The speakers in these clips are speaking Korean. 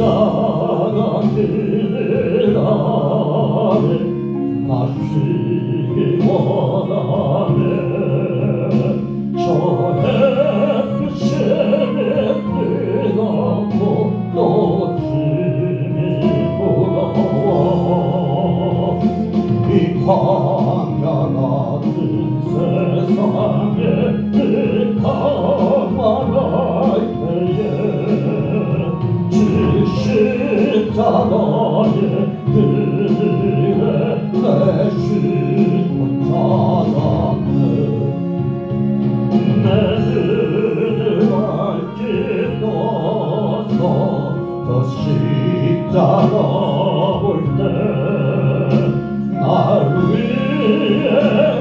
나가는 나를 마시기 원하네 저 햇빛에 뜨겁고 또 바라볼 때 나를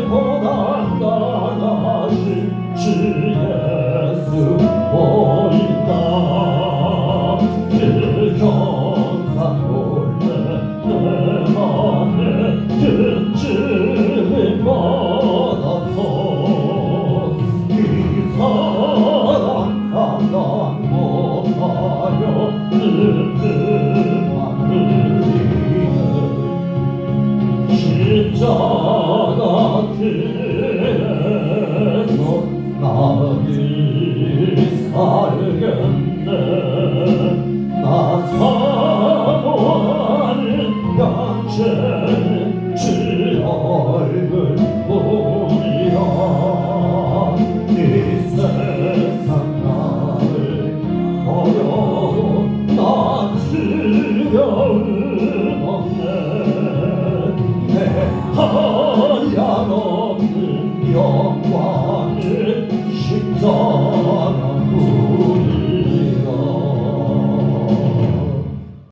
고난다 나를 예수 보인다 일경상 볼때내 맘에 듣지 받아서 이 사랑 하나 못하여 알겠네 나 사모한 양채 지 얼굴 보리라 이 세상 나를 버려 나 지겨운 없네